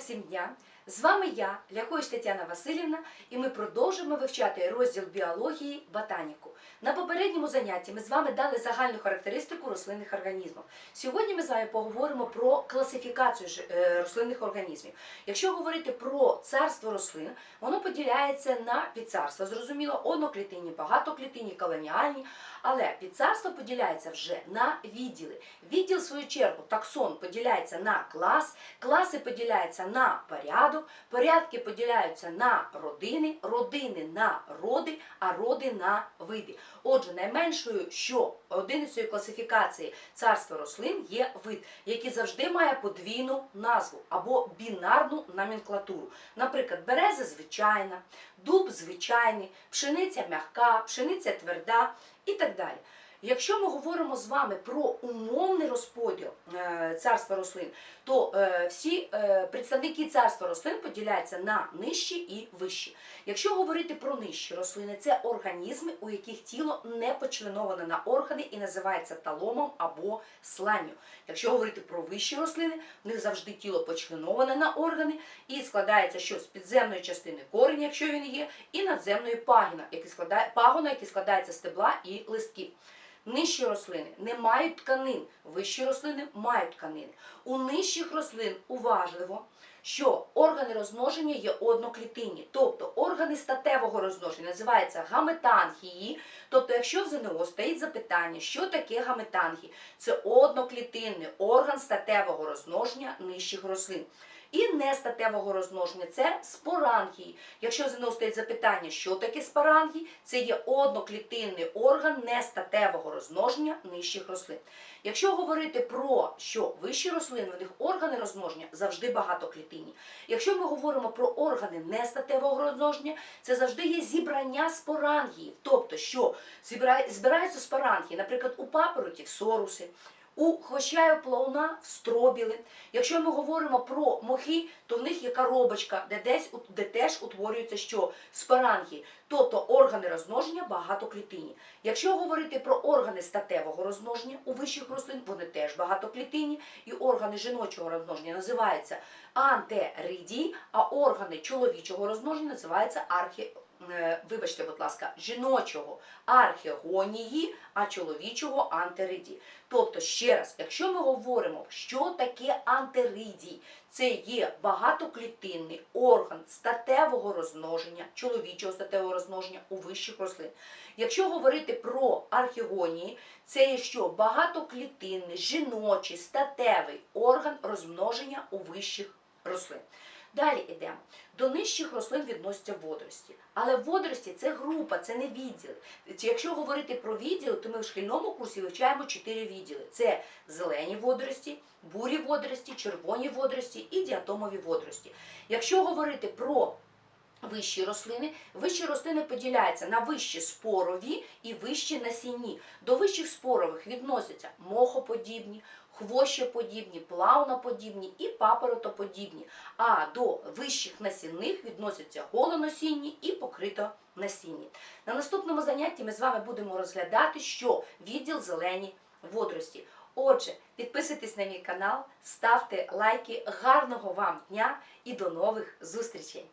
всім дня! З вами я, Ляхович Тетяна Васильівна, і ми продовжуємо вивчати розділ біології ботаніку. На попередньому занятті ми з вами дали загальну характеристику рослинних організмів. Сьогодні ми з вами поговоримо про класифікацію е, рослинних організмів. Якщо говорити про царство рослин, воно поділяється на підцарства. Зрозуміло, одноклітинні, багатоклітинні, колоніальні. Але підцарство поділяється вже на відділи. Відділ, в свою чергу, таксон поділяється на клас, класи поділяються на порядок, порядки поділяються на родини, родини на роди, а роди на види. Отже, найменшою, що одиницею класифікації царства рослин є вид, який завжди має подвійну назву або бінарну номенклатуру. Наприклад, береза звичайна, дуб звичайний, пшениця м'яка, пшениця тверда і так далі. Якщо ми говоримо з вами про умовний розподіл е, царства рослин, то е, всі е, представники царства рослин поділяються на нижчі і вищі. Якщо говорити про нижчі рослини, це організми, у яких тіло не почленоване на органи і називається таломом або сланню. Якщо говорити про вищі рослини, в них завжди тіло почленоване на органи і складається що з підземної частини корінь, якщо він є, і надземної пагіна, пагона, який складається з стебла і листків. Нижчі рослини не мають тканин, вищі рослини мають тканини. У нижчих рослин уважливо, що органи розмноження є одноклітинні, тобто органи статевого розмноження називаються гаметанхії. Тобто, якщо в ЗНО стоїть запитання, що таке гаметанхії, це одноклітинний орган статевого розмноження нижчих рослин. І нестатевого розмноження це спорангії. Якщо ЗНО стоїть запитання, що таке спорангії, це є одноклітинний орган нестатевого розмноження нижчих рослин. Якщо говорити про що вищі рослини, у них органи розмноження завжди багатоклітинні. Якщо ми говоримо про органи нестатевого розмноження, це завжди є зібрання спорангії. Тобто, що збираються спорангії, наприклад, у папоротів соруси. У хвощаю плавна стробіли. Якщо ми говоримо про мохи, то в них є коробочка, де десь де теж утворюються що спорангії, тобто органи розмноження багатоклітинні. Якщо говорити про органи статевого розмноження у вищих рослин, вони теж багатоклітинні, і органи жіночого розмноження називаються антеридії, а органи чоловічого розмноження називаються архі. Е, Вибачте, будь ласка, жіночого архегонії, а чоловічого антеридії. Тобто, ще раз, якщо ми говоримо, що таке антеридій, це є багатоклітинний орган статевого розмноження, чоловічого статевого розмноження у вищих рослин. Якщо говорити про архегонії, це є що багатоклітинний, жіночий, статевий орган розмноження у вищих рослин. Далі йдемо. До нижчих рослин відносяться водорості. Але водорості це група, це не відділи. Якщо говорити про відділи, то ми в шкільному курсі вивчаємо чотири відділи: це зелені водорості, бурі водорості, червоні водорості і діатомові водорості. Якщо говорити про Вищі рослини. Вищі рослини поділяються на вищі спорові і вищі насінні. До вищих спорових відносяться мохоподібні, хвощеподібні, плавноподібні і папоротоподібні. А до вищих насінних відносяться голоносінні і покритонасінні. На наступному занятті ми з вами будемо розглядати, що відділ зелені водорості. Отже, підписуйтесь на мій канал, ставте лайки. Гарного вам дня і до нових зустрічей!